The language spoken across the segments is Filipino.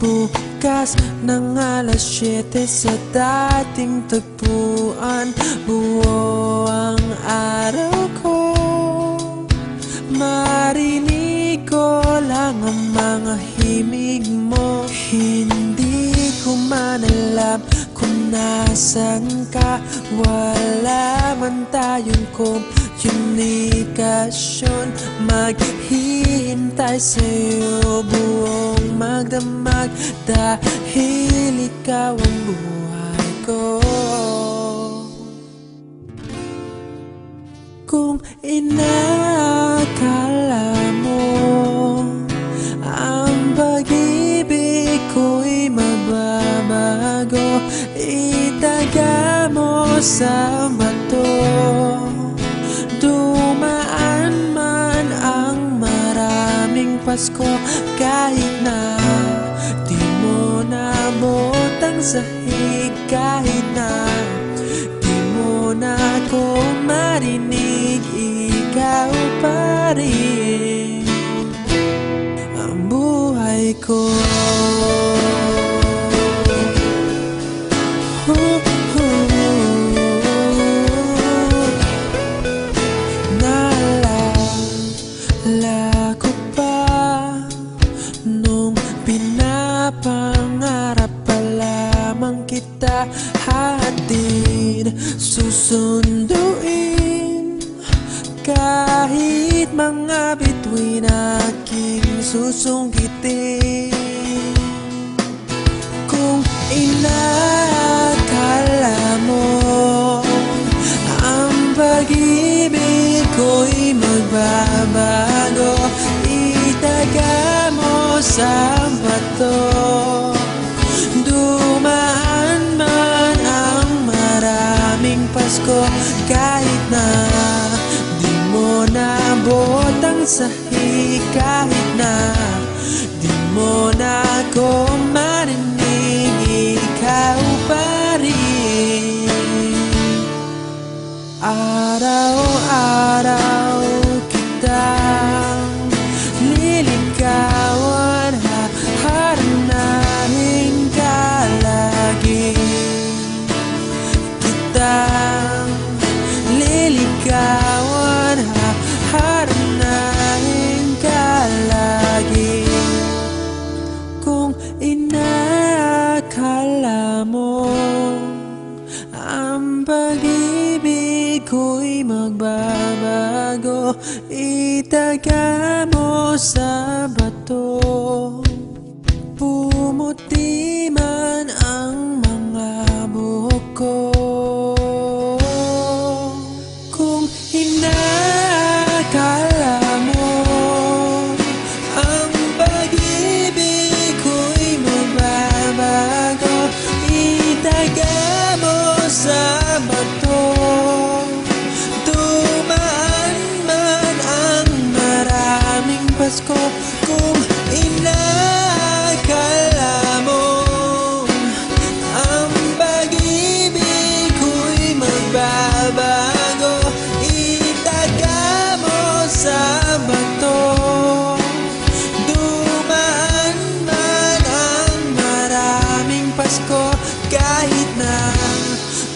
Bukas ng alas 7 sa dating tagpuan Buo ang araw ko. Marinig ko lang ang mga himig mo. Hindi ko man alam kung nasan ka. Wala man tayong komunikasyon Maghihintay sa'yo. Buong magdamag Dahil ikaw ang buhay ko. Kung inakala mo Ang pag-ibig ko'y mababago Itaga mo sa bato Pasko Kahit na di mo nabotang sahig Kahit na Di mo na ako marinig Ikaw pa rin Ang buhay ko Hatid susunduin Kahit mga bituin aking susungkitin Kung inakala mo Ang pag-ibig ko'y magbabago Itaga mo sa bato Pasko Kahit na di mo nabot ang sahig Kahit na di mo na ako marinig ko'y magbabago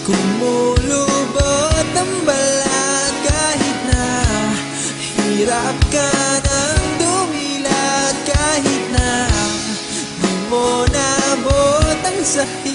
kumulubot ang balat Kahit na hirap ka mo